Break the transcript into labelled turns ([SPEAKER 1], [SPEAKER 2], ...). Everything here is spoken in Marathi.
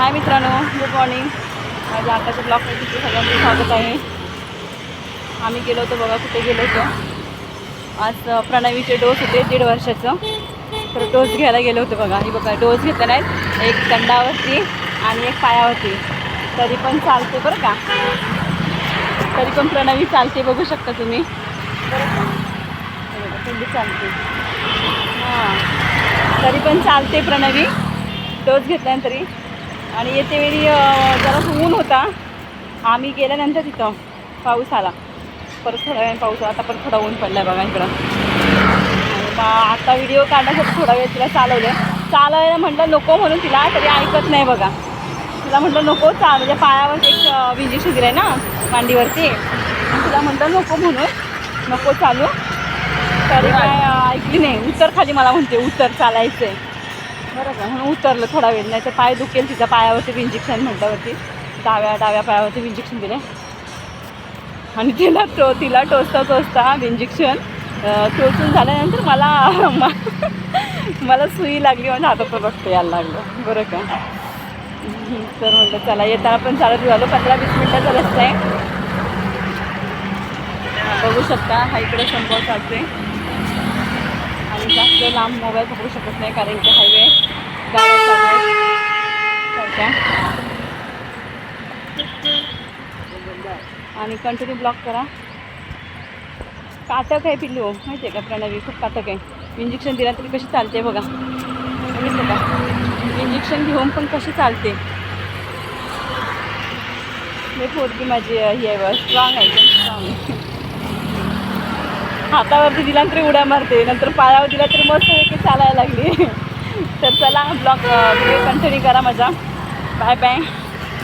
[SPEAKER 1] हाय मित्रांनो गुड मॉर्निंग माझ्या आताच्या ब्लॉगमध्ये तुमचं सगळ्यांचं स्वागत आहे. आम्ही गेलो होतो बघा कुठे गेलो होतो? आज प्रणवीचे डोस होते दीड वर्षाचं. तर डोस घ्यायला गेलो होतो बघा. आणि बघा डोस घेतला नाहीत एक दंडावरती आणि एक पायावरती. तरी पण चालते बरं का? तरी पण प्रणवी चालते बघू शकता तुम्ही. बरं थंडी चालते. हां. तरी पण चालते प्रणवी. डोस घेतल्यानंतरी आणि येते वेळी जरा ऊन होता. आम्ही गेल्यानंतर तिथं पाऊस आला. परत थोडा वेळ पाऊस आला. आता परत थोडा ऊन पडला बघा इकडं. मग आता व्हिडिओ काढण्यासाठी थोडा वेळ तिला चालवलं चालायला म्हटलं नको म्हणून तिला तरी ऐकत नाही बघा. तिला म्हटलं नको चाल म्हणजे पायावर एक विजी दिलं आहे ना मांडीवरती. तिला म्हटलं नको म्हणून नको चालू. तरी काय ऐकली नाही. उतर खाली मला म्हणते उतर चालायचं आहे बरं का. म्हणून उतरलं थोडा वेळ. नाही तर पाय दुखेल तिच्या पायावरती इंजेक्शन म्हटल्यावरती. डाव्या डाव्या पायावरती इंजेक्शन दिले. आणि तिला टो तिला टोचता टोचता इंजेक्शन टोचून झाल्यानंतर मला मला सुई लागली म्हणजे पण रक्त यायला लागलं. बरं का. तर म्हटलं चला येताना पण चालत झालो पंधरा वीस मिनटाचा रस्ता आहे बघू शकता हा इकडे संपव चालतोय. जास्त लांब मोबाईल पकडू शकत नाही कारण की हायवे आणि कंटिन्यू ब्लॉक करा. काटक आहे पिल्लू माहिती आहे का प्रणवी खूप काटक आहे. इंजेक्शन दिला तरी कशी चालते बघा. का? इंजेक्शन घेऊन पण कशी चालते. मी पोरगी माझी ही आहे स्ट्रॉंग आहे स्ट्रॉंग हातावरती दिला तरी उड्या मारते. नंतर पायावर दिला तरी मस्त की चालायला लागली. तर चला ब्लॉग व्हिडिओ कंटिन्यू करा माझा. Bye bye